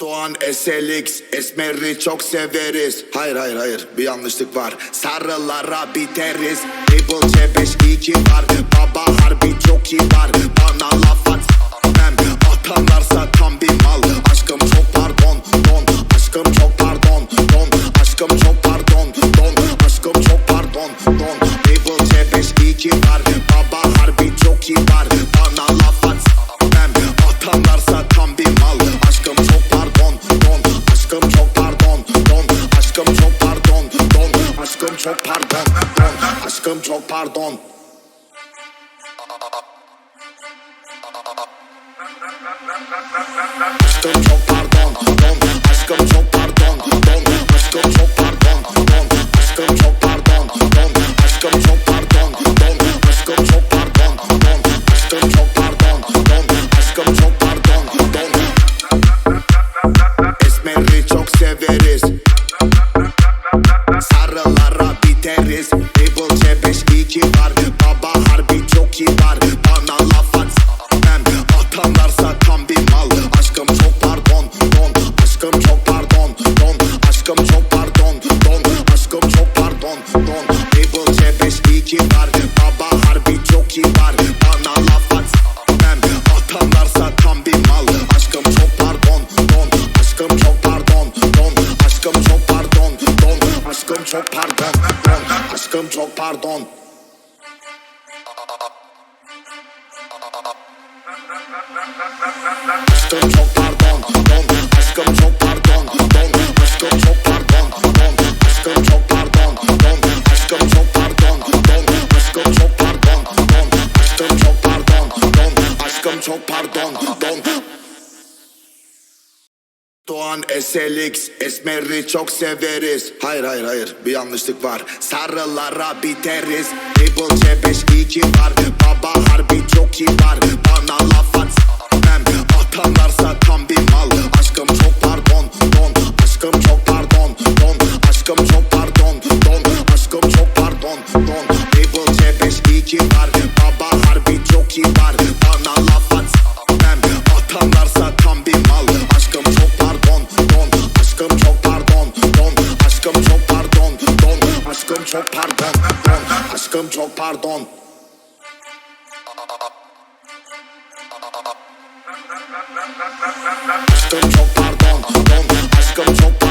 Doğan SLX Esmer'i çok severiz. Hayır hayır hayır bir yanlışlık var. Sarılara biteriz. Triple C5 2 var. Baba harbi çok iyi var. Bana laf at s**mem. Atanlarsa tam bir mal. Aşkım çok pardon don. Aşkım çok pardon don. Aşkım çok pardon don. Aşkım çok pardon don. Triple C5 2 var Aşkım çok pardon. Don Aşkım çok pardon. Aşkım çok pardon don Aşkım çok pardon don Aşkım çok pardon don Aşkım çok pardon don Aşkım çok pardon don Aşkım çok pardon don Aşkım çok pardon don Aşkım çok pardon don Esmer'i çok severiz C5 2 var. Baba harbi çok iyi var. Bana laf at s**mem Atanlarsa tam bir mal. Aşkım çok pardon don. Aşkım çok pardon don. Aşkım çok pardon don. Aşkım çok pardon don. Aşkım çok pardon. Aşkım çok pardon don. Aşkım çok pardon don çok pardon. Don Doğan SLX Esmer'i çok severiz. Hayır hayır hayır. Bir yanlışlık var. Sarılara biteriz. Triple C5 2 var. Baba harbi çok iyi var. Bana laf at s**mem Atanlarsa tam bir mal. Aşkım çok pardon don. Aşkım çok pardon don. Aşkım çok pardon don. Aşkım çok pardon don. Triple C5 2 var çok pardon Aşkım çok pardon. Aşkım çok pardon Aşkım çok pardon